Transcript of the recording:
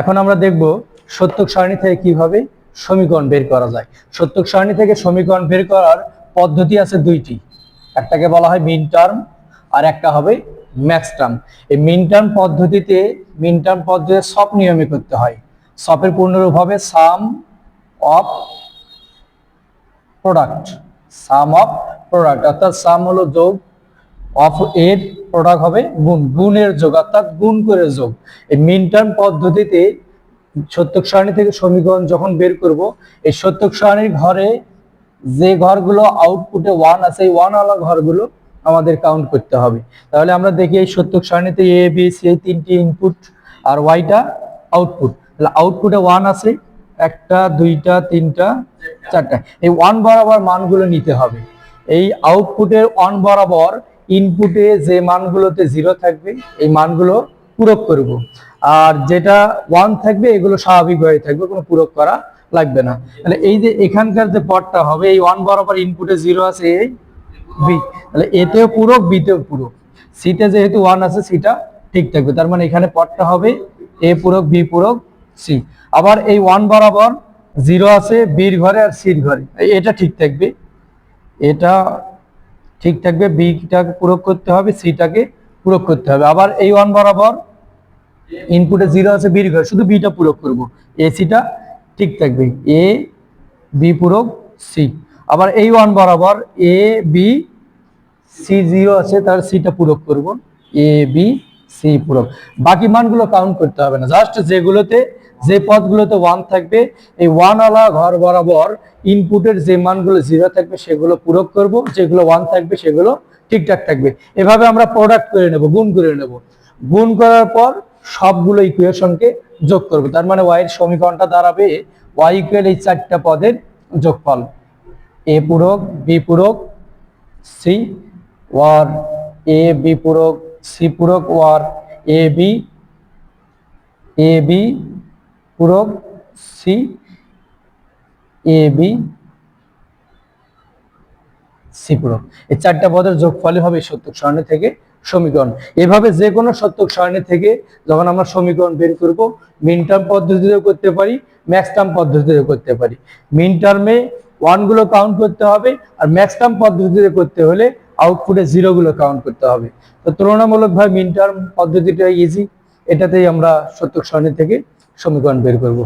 এখন আমরা দেখব সত্যক সারণী থেকে কীভাবে সমীকরণ বের করা যায়। সত্যক সারণী থেকে সমীকরণ বের করার পদ্ধতি আছে দুইটি। একটাকে বলা হয় মিন টার্ম, আর একটা হবে ম্যাক্স টার্ম। এই মিন টার্ম পদ্ধতিতে, মিন টার্ম পদ্ধতিতে সব নিয়মে করতে হয়। সপের পূর্ণরূপ হবে sum of product. Sum of product, অর্থাৎ সাম হলো যোগ অফ এর প্রোডাক্ট হবে গুণ, গুণের যোগ, অর্থাৎ গুণ করে যোগ। এই মিন টার্ম পদ্ধতিতে সত্যক সারণী থেকে সমীকরণ যখন বের করব, এই সত্যক সারণীর ঘরে যে ঘরগুলো আউটপুটে ওয়ান আছে, এই ওয়ান আলা ঘরগুলো আমাদের কাউন্ট করতে হবে। তাহলে আমরা দেখি এই সত্যক সারণীতে এ বি সি এই তিনটি ইনপুট আর ওয়াইটা আউটপুট তাহলে আউটপুটে ওয়ান আছে, একটা, দুইটা, তিনটা, চারটা। এই ওয়ান বরাবর মানগুলো নিতে হবে। এই আউটপুটের ওয়ান বরাবর ইনপুটে যে মানগুলোতে জিরো থাকবে, এই মানগুলো পূরক করব। আর যেটা ওয়ান থাকবে, এগুলো স্বাভাবিকভাবে থাকবে, কোনো পূরক করা লাগবে না। তাহলে এই যে এখানকার যে পদটা হবে, এই ওয়ান বরাবর ইনপুটে জিরো আছে, এই বি তাহলে এতেও পূরক বিতেও পূরক। সিতে যেহেতু ওয়ান আছে সিটা ঠিক থাকবে। তার মানে এখানে পদটা হবে এ পূরক বি পূরক সি আবার এই ওয়ান বরাবর জিরো আছে বির ঘরে আর সির ঘরে। এটা ঠিক থাকবে। এটা ঠিক থাকবে, বিটাকে পূরক করতে হবে, সিটাকে পূরক করতে হবে। আবার এই ওয়ান বরাবর ইনপুটে জিরো আছে বির ঘরে শুধু বিটা পূরক করব। এসিটা ঠিক থাকবে। এ বি পূরক সি আবার এই ওয়ান বরাবর এ বি সি জিরো আছে তার সিটা পূরক করব। এ বি সি পূরক। বাকি মানগুলো কাউন্ট করতে হবে না। জাস্ট যেগুলোতে যে পদগুলোতে ওয়ান থাকবে, এই ওয়ান আলা ঘর বরাবর ইনপুটের যে মানগুলো জিরো থাকবে, সেগুলো পূরক করব। যেগুলো ওয়ান থাকবে, সেগুলো ঠিকঠাক থাকবে। এভাবে আমরা প্রোডাক্ট করে নেব, গুণ করে নেব। গুণ করার পর সবগুলো ইকুয়েশনকে যোগ করব। তার মানে ওয়াই এর সমীকরণটা দাঁড়াবে ওয়াই ইকুয়াল এই চারটা পদের যোগফল। এ পূরক বি পূরক সি ওয়ার এ বি পূরক সি পূরক, or A B A B পূরক সি এ বি সি পূরক। এই চারটা পদের যোগফলই হবে সত্যক সারণী থেকে সমীকরণ। এভাবে যে কোনো সত্যক সারণী থেকে যখন আমরা সমীকরণ বের করব, মিন টার্ম পদ্ধতিতেও করতে পারি, ম্যাক্স টার্ম পদ্ধতিতেও করতে পারি। মিন টার্মে ওয়ানগুলো কাউন্ট করতে হবে আর ম্যাক্স টার্ম পদ্ধতিতে করতে হলে আউটপুটে জিরোগুলো কাউন্ট করতে হবে। তো তুলনামূলকভাবে মিন টার্ম পদ্ধতিটা ইজি এটাতেই আমরা সত্যক সারণী থেকে সমীকরণ বের করব।